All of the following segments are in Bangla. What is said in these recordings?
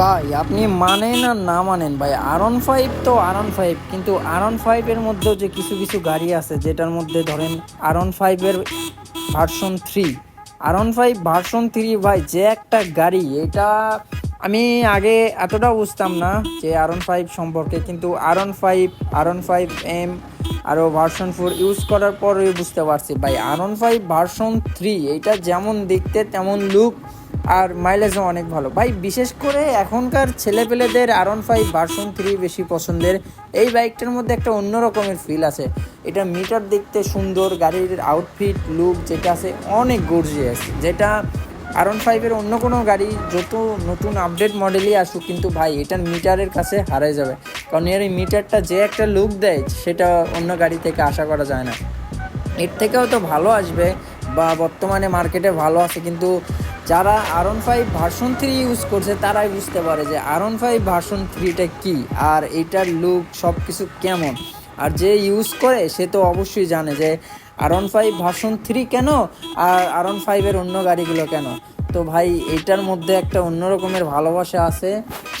ভাই, আপনি মানেন আর না মানেন ভাই। আরন ফাইভ তো আরন ফাইভ কিন্তু আরন ফাইভের মধ্যেও যে কিছু কিছু গাড়ি আছে, যেটার মধ্যে ধরেন আরন ফাইভের version three আরন five version three ভাই, যে একটা গাড়ি, এটা আমি আগে এতটা বুঝতাম না যে আরন ফাইভ সম্পর্কে, কিন্তু R one five R one five M আরও ভার্সন ফোর ইউজ করার পরে বুঝতে পারছি। ভাই আরন ফাইভ ভার্সন থ্রি এইটা যেমন দেখতে তেমন লুক আর মাইলেজও অনেক ভালো। ভাই, বিশেষ করে এখনকার ছেলেপেলেদের R one five version three বেশি পছন্দের। এই বাইকটার মধ্যে একটা অন্য রকমের ফিল আছে। এটা মিটার দেখতে সুন্দর, গাড়ির আউটফিট লুক যেটা আছে, অনেক গর্জিয়াস যেটা আরন ফাইভের অন্য কোনো গাড়ি যত নতুন আপডেট মডেলই আসুক, কিন্তু ভাই, এটার মিটারের কাছে হারাই যাবে। কারণ এর এই মিটারটা যে একটা লুক দেয়, সেটা অন্য গাড়ি থেকে আশা করা যায় না। এর থেকেও তো ভালো আসবে, বা বর্তমানে মার্কেটে ভালো আছে, কিন্তু যারা R one five version three use করছে, তারাই বুঝতে পারে যে আরন ফাইভ ভার্সন থ্রিটা কী আর এটার লুক সব কিছু কেমন। আর যে ইউজ করে, সে তো অবশ্যই জানে যে আরন ফাইভ ভার্সন থ্রি কেন আর আরন ফাইভের অন্য গাড়িগুলো কেন। তো ভাই, এটার মধ্যে একটা অন্য রকমের ভালোবাসা আছে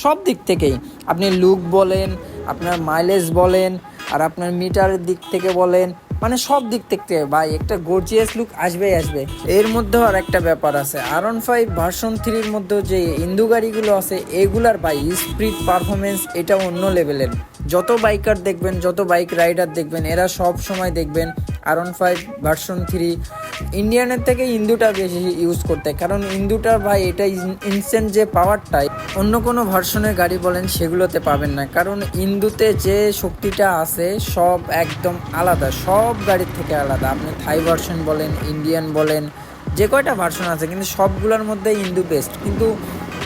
সব দিক থেকেই। আপনি লুক বলেন, আপনার মাইলেজ বলেন, আর আপনার মিটারের দিক থেকে বলেন মানে সব দিক থেকে ভাই, একটা গর্জিয়াস লুক আসবেই আসবে। এর মধ্যে আর একটা ব্যাপার আছে। আরন ফাইভ ভার্সন থ্রির মধ্যেও যে ইন্দু গাড়িগুলো আছে, এগুলার ভাই স্পিড পারফরমেন্স এটা অন্য লেভেলের যত বাইকার দেখবেন, যত বাইক রাইডার দেখবেন, এরা সব সময় দেখবেন R one five version three ইন্ডিয়ানের থেকে ইন্দুটা বেশি ইউজ করতে। কারণ ইন্দুটার ভাই, এটা ইনস্ট্যান্ট যে পাওয়ারটাই অন্য কোনো ভার্সনের গাড়ি বলেন, সেগুলোতে পাবেন না। কারণ ইন্দুতে যে শক্তিটা আছে, সব একদম আলাদা। সব গাড়ির থেকে আলাদা। আপনি থাই ভার্সন বলেন ইন্ডিয়ান বলেন, যে কয়টা ভার্সন আছে, কিন্তু সবগুলোর মধ্যে ইন্দু বেস্ট কিন্তু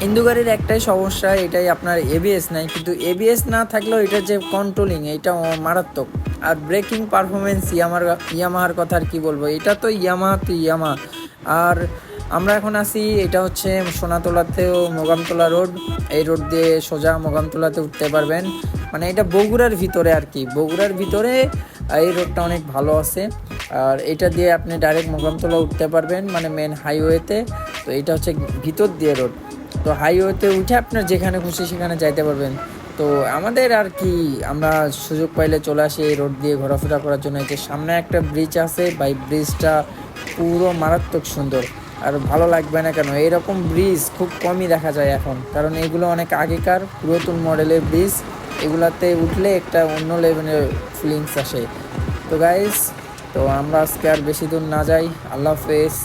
ইন্দু গাড়ির একটাই সমস্যা, এটাই আপনার এবিএস নাই, কিন্তু এবিএস না থাকলেও এটা যে কন্ট্রোলিং এটা মারাত্মক। আর ব্রেকিং পারফরমেন্স ইয়ামার ইয়ামাহার কথা আর কি বলব, এটা তো ইয়ামাহা তো ইয়ামা আর আমরা এখন আছি, এটা হচ্ছে সোনাতলাতেও মোগামতলা রোড, এই রোড দিয়ে সোজা মোগামতলাতে উঠতে পারবেন। মানে এটা বগুড়ার ভিতরে আর কি, বগুড়ার ভিতরে এই রোডটা অনেক ভালো আছে। আর এটা দিয়ে আপনি ডাইরেক্ট মোগামতলা উঠতে পারবেন মানে মেন হাইওয়েতে তো এটা হচ্ছে ভিতর দিয়ে রোড। তো হাইওয়েতে উঠে আপনার যেখানে খুশি সেখানে যাইতে পারবেন। তো আমাদের আর কি, আমরা সুযোগ পাইলে চলে আসি এই রোড দিয়ে ঘোরাফেরা করার জন্য। যে সামনে একটা ব্রিজ আছে বাই ব্রিজটা পুরো মারাত্মক সুন্দর। আর ভালো লাগবে না কেন? এইরকম ব্রিজ খুব কমই দেখা যায় এখন। কারণ এগুলো অনেক আগেকার, পুরাতন মডেলের ব্রিজ এগুলাতে উঠলে একটা অন্য লেভেলের ফিলিংস আসে। তো গাইস তো আমরা আজকে আর বেশি দূর না যাই। আল্লাহ হাফেজ।